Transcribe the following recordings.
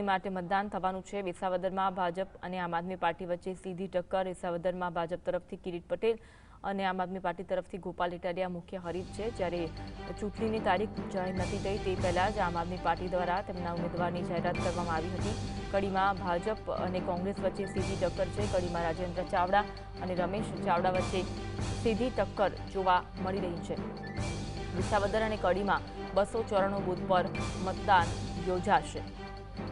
ચૂંટણી માટે મતદાન થવાનું છે. વિસાવદરમાં ભાજપ અને આમ આદમી પાર્ટી વચ્ચે સીધી ટક્કર. વિસાવદરમાં ભાજપ તરફથી કિરીટ પટેલ અને આમ આદમી પાર્ટી તરફથી ગોપાલ ઇટાલિયા મુખ્ય હરીફ છે. જ્યારે ચૂંટણીની તારીખ જાહેર નથી થઈ, તે પહેલાં જ આમ આદમી પાર્ટી દ્વારા તેમના ઉમેદવારની જાહેરાત કરવામાં આવી હતી. કડીમાં ભાજપ અને કોંગ્રેસ વચ્ચે સીધી ટક્કર છે. કડીમાં રાજેન્દ્ર ચાવડા અને રમેશ ચાવડા વચ્ચે સીધી ટક્કર જોવા મળી રહી છે. વિસાવદર અને કડીમાં બસો ચોરાણું બૂથ પર મતદાન યોજાશે.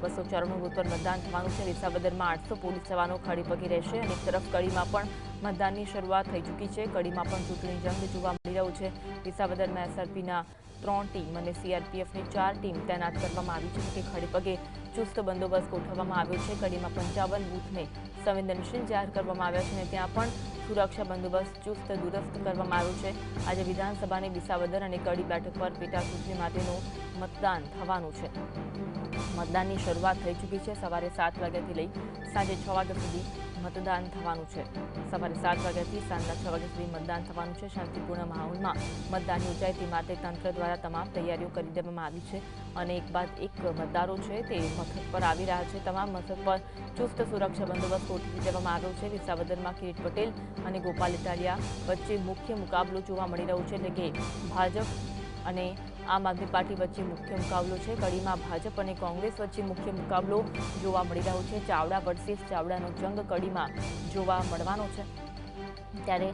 બસો ચોરાણું બૂથ મતદાન થવાનું છે. વિસાવદરમાં આઠસો પોલીસ જવાનો ખડી પગી રહેશે અને એક તરફ કડીમાં પણ મતદાનની શરૂઆત થઈ ચૂકી છે. કડીમાં પણ ચૂંટણી જંગ જોવા મળી રહ્યું છે. વિસાવદરમાં એસઆરપીના ત્રણ ટીમ અને સીઆરપીએફની ચાર ટીમ તૈનાત કરવામાં આવી છે કે ખડેપગે ચુસ્ત બંદોબસ્ત ગોઠવવામાં આવ્યો છે. કડીમાં પંચાવન બૂથને સંવેદનશીલ જાહેર કરવામાં આવ્યા છે અને ત્યાં પણ સુરક્ષા બંદોબસ્ત ચુસ્ત દુરસ્ત કરવામાં આવ્યો છે. આજે વિધાનસભાની વિસાવદર અને કડી બેઠક પર પેટા ચૂંટણી માટેનું મતદાન થવાનું છે. મતદાનની શરૂઆત થઈ ચૂકી છે. સવારે સાત વાગ્યાથી લઈ સાંજે છ વાગ્યા સુધી મતદાન થવાનું છે. સવારે સાત વાગ્યાથી સાંજના છ વાગ્યા સુધી મતદાન થવાનું છે. શાંતિપૂર્ણ માહોલમાં મતદાન યોજાય તે માટે તંત્ર દ્વારા તમામ તૈયારીઓ કરી દેવામાં આવી છે અને એક બાદ એક મતદારો છે તે મથક પર આવી રહ્યા છે. તમામ મથક પર ચુસ્ત સુરક્ષા બંદોબસ્ત ગોઠવી દેવામાં આવ્યો છે. વિસાવદરમાં કિરીટ પટેલ અને ગોપાલ ઇટાલિયા વચ્ચે મુખ્ય મુકાબલો જોવા મળી રહ્યો છે એટલે કે ભાજપ અને આમ આદમી પાર્ટી વચ્ચે મુખ્ય મુકાબલો છે. કડીમાં ભાજપ અને કોંગ્રેસ વચ્ચે મુખ્ય મુકાબલો જોવા મળી રહ્યો છે. ચાવડા વર્સિસ ચાવડાનો જંગ કડીમાં જોવા મળવાનો છે. ત્યારે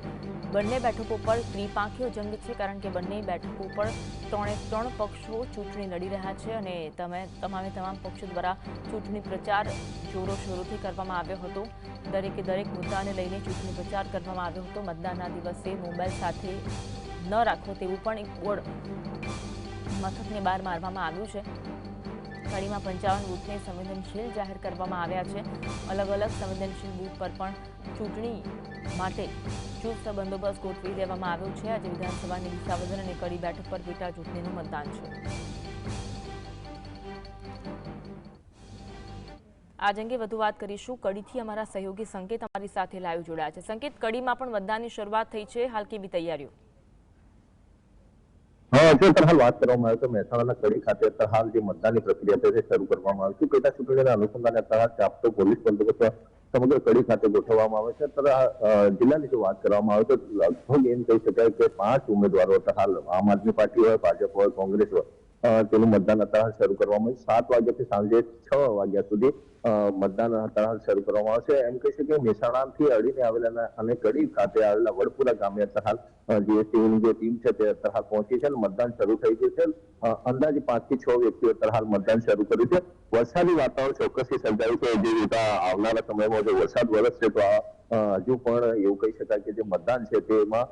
બંને બેઠકો પર ત્રિપાંખીયો જંગ છે, કારણ કે બંને બેઠકો પર ત્રણે ત્રણ પક્ષો ચૂંટણી લડી રહ્યા છે અને તમે, તમામે તમામ પક્ષો દ્વારા ચૂંટણી પ્રચાર જોરો શોરોથી કરવામાં આવ્યો હતો. દરેકે દરેક મુદ્દાને લઈને ચૂંટણી પ્રચાર કરવામાં આવ્યો હતો. મતદાનના દિવસે મોબાઈલ સાથે ન રાખો તેવું પણ એક બોર્ડ મથકની બહાર મારવામાં આવ્યું છે. કડીમાં પંચાવન બૂથને સંવેદનશીલ જાહેર કરવામાં આવ્યા છે. અલગ અલગ સંવેદનશીલ બૂથ પર પણ ચૂંટણી માટે ચુસ્ત બંદોબસ્ત ગોઠવી દેવામાં આવ્યો છે. આજે વિધાનસભાની વિસાવદર અને કડી બેઠક પર પેટા ચૂંટણીનું મતદાન છે. આજ અંગે વધુ વાત કરીશું. કડીથી અમારા સહયોગી સંકેત અમારી સાથે લાઈવ જોડાયા છે. સંકેત, કડીમાં પણ મતદાનની શરૂઆત થઈ છે. હાલ કેવી તૈયારીઓ? જો હાલ વાત કરવામાં આવે તો મહેસાણાના કડી ખાતે અત્યારે હાલ જે મતદાનની પ્રક્રિયા છે શરૂ કરવામાં આવી છે. પેટા ચૂંટણીના અનુસંધાને અત્યારે ચાપતો પોલીસ બંદોબસ્ત સમગ્ર કડી ખાતે ગોઠવવામાં આવે છે. અત્યારે જિલ્લાની જો વાત કરવામાં આવે તો લગભગ એમ કહી શકાય કે પાંચ ઉમેદવારો અત્યારે આમ આદમી પાર્ટી હોય, ભાજપ હોય, કોંગ્રેસ હોય તેનું મતદાન અત્યારે શરૂ કરવામાં આવ્યું. સાત વાગ્યાથી સાંજે છ વાગ્યા સુધી મતદાન તળાવ શરૂ કરવામાં આવશે. એમ કહી શકીએ મહેસાણાથી અડીને આવેલા અને કડી ખાતે આવેલા વડપુરા ગામે અત્યારે જીએસટીની જે ટીમ છે તે અત્યારે પહોંચી છે અને મતદાન શરૂ થઈ ગયું છે. અંદાજે પાંચથી છ વ્યક્તિઓ અત્યારે મતદાન શરૂ કર્યું છે. વરસાદી વાતાવરણ ચોક્કસથી સર્જાયું છે. જે રીતે આવનારા સમયમાં જો વરસાદ વરસશે તો હજુ પણ એવું કહી શકાય કે જે મતદાન છે તેમાં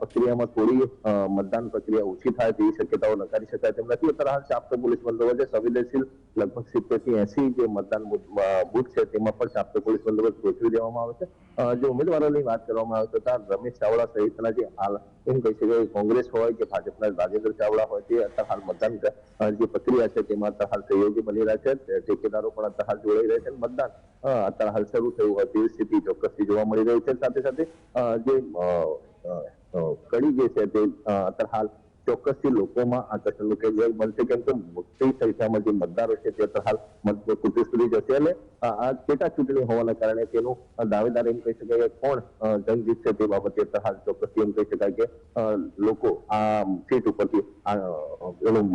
પ્રક્રિયામાં થોડી મતદાન પ્રક્રિયા ઓછી થાય તેવી શક્યતાઓ નકારી શકાય તેમ નથી. અત્યારે ચાપતો પોલીસ બંદોબસ્ત સંવેદનશીલ લગભગ સિત્તેરથી એસી જે મતદાન બુથ છે, તેમાં પણ ચાપતો પોલીસ બંદોબસ્ત ગોઠવી દેવામાં આવે છે. જો ઉમેદવારોની વાત કરવામાં આવે તો રમેશ ચાવડા સહિતના જે હાલ, એમ કહી શકાય, કોંગ્રેસ હોય કે ભાજપના રાજેન્દ્ર ચાવડા હોય, તે અત્યારે હાલ મતદાન જે પ્રક્રિયા છે, તેમાં અત્યારે હાલ સહયોગી બની રહ્યા છે. ઠેકેદારો પણ અત્યારે હાલ જોડાઈ રહ્યા છે મતદાન અત્યારે હાલ શરૂ થયું હોય તેવી સ્થિતિ ચોક્કસથી જોવા મળી રહી છે. સાથે સાથે જે કડી જે છે, તે અત્યારે હાલ ચોક્કસથી લોકોમાં આકર્ષણનું કેન્દ્ર બનશે, કેમ કે મોટી સંખ્યામાં જે મતદારો છે તે અત્યારે હાલ ચૂંટણી સુધી જશે. અને આ પેટા ચૂંટણી હોવાના કારણે તેનું દાવેદાર એમ કહી શકાય કે કોણ જંગ જીતશે તે બાબતે હાલ ચોક્કસથી એમ કહી શકાય કે લોકો આ સીટ ઉપરથી એનું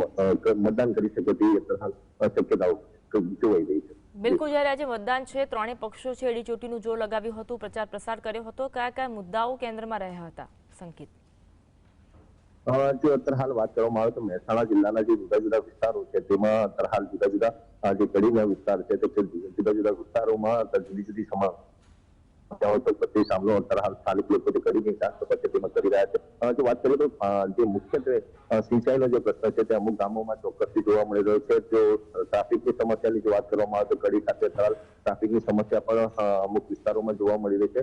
મતદાન કરી શકે તેવી હાલ શક્યતાઓ જોવાઈ રહી છે. બિલકુલ, જ્યારે આજે મતદાન છે, ત્રણેય પક્ષો છે, એડી ચોટીનું જોર લગાવ્યું હતું, પ્રચાર પ્રસાર કર્યો હતો. કયા કયા મુદ્દાઓ કેન્દ્રમાં રહ્યા હતા? સંકેત. જો અત્યારે વાત કરવામાં આવે તો મહેસાણા જિલ્લાના જે જુદા જુદા વિસ્તારો છે, તેમાં અત્યારે જુદા જુદા જે કડીના વિસ્તાર છે, તે જુદા જુદા વિસ્તારોમાં જુદી જુદી સમા, સમસ્યાઓ તો પ્રતિ સામનો અત્યારે હાલ સ્થાનિક લોકો જે કડીની વિકાસ તેમાં કરી રહ્યા છે. જો વાત કરીએ તો જે મુખ્યત્વે સિંચાઈનો જે પ્રશ્ન છે તે અમુક ગામોમાં ચોક્કસથી જોવા મળી રહ્યો છે. જો ટ્રાફિકની સમસ્યાની જો વાત કરવામાં આવે તો કડી ખાતે થયેલ ટ્રાફિકની સમસ્યા પણ અમુક વિસ્તારોમાં જોવા મળી રહી છે.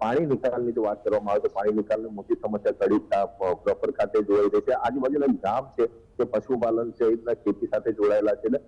પાણી નિકાલની જો વાત કરવામાં આવે તો પાણી નિકાલની મોટી સમસ્યા કડી પ્રોપર ખાતે જોવાઈ રહી છે. આજુબાજુના ગામ છે કે પશુપાલન છે, એ રીતના ખેતી સાથે જોડાયેલા છે ને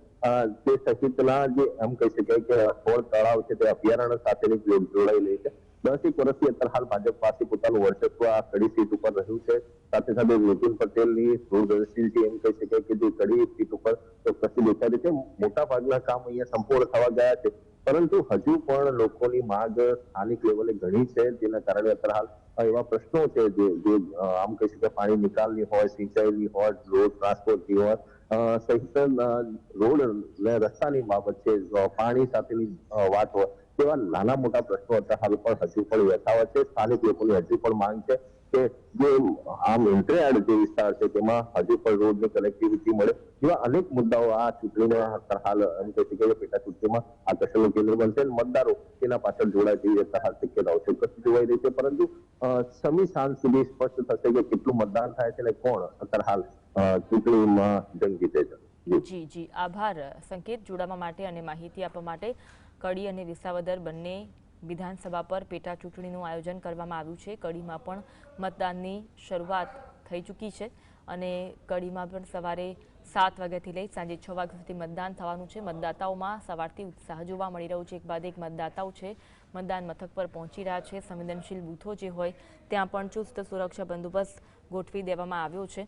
તે સહિતના જે એમ કહી શકાય કે સોળ તળાવ છે તે અભયારણ્ય સાથેની જોડાયેલી છે. દસ એક વર્ષથી અત્યારે હાલ ભાજપ પાસે પોતાનું વર્ચસ્વ આ કડી સીટ ઉપર રહ્યું છે. સાથે સાથે નીતિન પટેલની દૂરદર્શીલથી એમ કહી શકાય કે જે કડી સીટ ઉપર ચોક્કસથી દેખાય છે. મોટા ભાગના કામ અહીંયા સંપૂર્ણ થવા ગયા છે. પરંતુ હજુ પણ લોકોની માંગ સ્થાનિક લેવલે ઘણી છે. જેના કારણે અત્યારે હાલ એવા પ્રશ્નો છે જે જે આમ કહી શકાય પાણી નિકાલની હોય, સિંચાઈની હોય, રોડ ટ્રાન્સપોર્ટની હોય સહિત રોડ ને રસ્તાની બાબત છે. પાણી સાથેની વાત હોય. તેવા નાના મોટા પ્રશ્નો અત્યારે પણ હજુ પણ યથાવત છે. સ્થાનિક લોકોની હજુ પણ માંગ છે કે જે આમ ઇન્ટરેડ જે વિસ્તાર છે તેમાં હજુ પણ રોડની કનેક્ટિવિટી મળે. જેવા અનેક મુદ્દાઓ આ અત્યારે હાલ એમ કહી શકાય કે પેટા ચૂંટણીમાં આકર્ષણનું કેન્દ્ર બનશે અને મતદારો તેના પાછળ જોડાય અત્યારે હાલ શક્યતાઓ ચોક્કસ જોવાઈ રહી છે. પરંતુ સમી સાંજ સુધી સ્પષ્ટ થશે કે કેટલું મતદાન થાય છે અને કોણ અત્યારે હાલ ચૂંટણીમાં જંગ જીતે છે. જી જી. આભાર. સંકેત જોડાવા માટે અને માહિતી આપવા માટે કડી અને વિસાવદર બંને વિધાનસભા પર પેટા ચૂંટણીનું આયોજન કરવામાં આવ્યું છે. કડીમાં પણ મતદાનની શરૂઆત થઈ ચૂકી છે અને કડીમાં પણ સવારે સાત વાગ્યાથી લઈ સાંજે છ વાગ્યા સુધી મતદાન થવાનું છે. મતદાતાઓમાં સવારથી ઉત્સાહ જોવા મળી રહ્યો છે. એક બાદ એક મતદાતાઓ છે, મતદાન મથક પર પહોંચી રહ્યા છે. સંવેદનશીલ બૂથો જે હોય ત્યાં પણ ચુસ્ત સુરક્ષા બંદોબસ્ત ગોઠવી દેવામાં આવ્યો છે.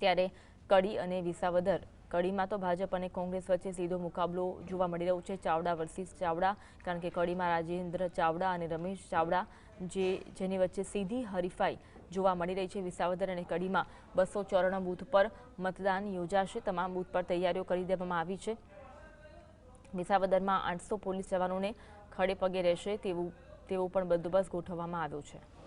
ત્યારે કડી અને વિસાવદર કડીમાં તો ભાજપ અને કોંગ્રેસ વચ્ચે સીધો મુકાબલો જોવા મળી રહ્યો છે. ચાવડા વર્સિસ ચાવડા, કારણ કે કડીમાં રાજેન્દ્ર ચાવડા અને રમેશ ચાવડા જે જેની વચ્ચે સીધી હરીફાઈ જોવા મળી રહી છે. વિસાવદર અને કડીમાં બસો ચોરાણું બૂથ પર મતદાન યોજાશે. તમામ બૂથ પર તૈયારીઓ કરી દેવામાં આવી છે. વિસાવદરમાં આઠસો પોલીસ જવાનોને ખડે પગે રહેશે તેવું તેવો પણ બંદોબસ્ત ગોઠવવામાં આવ્યો છે.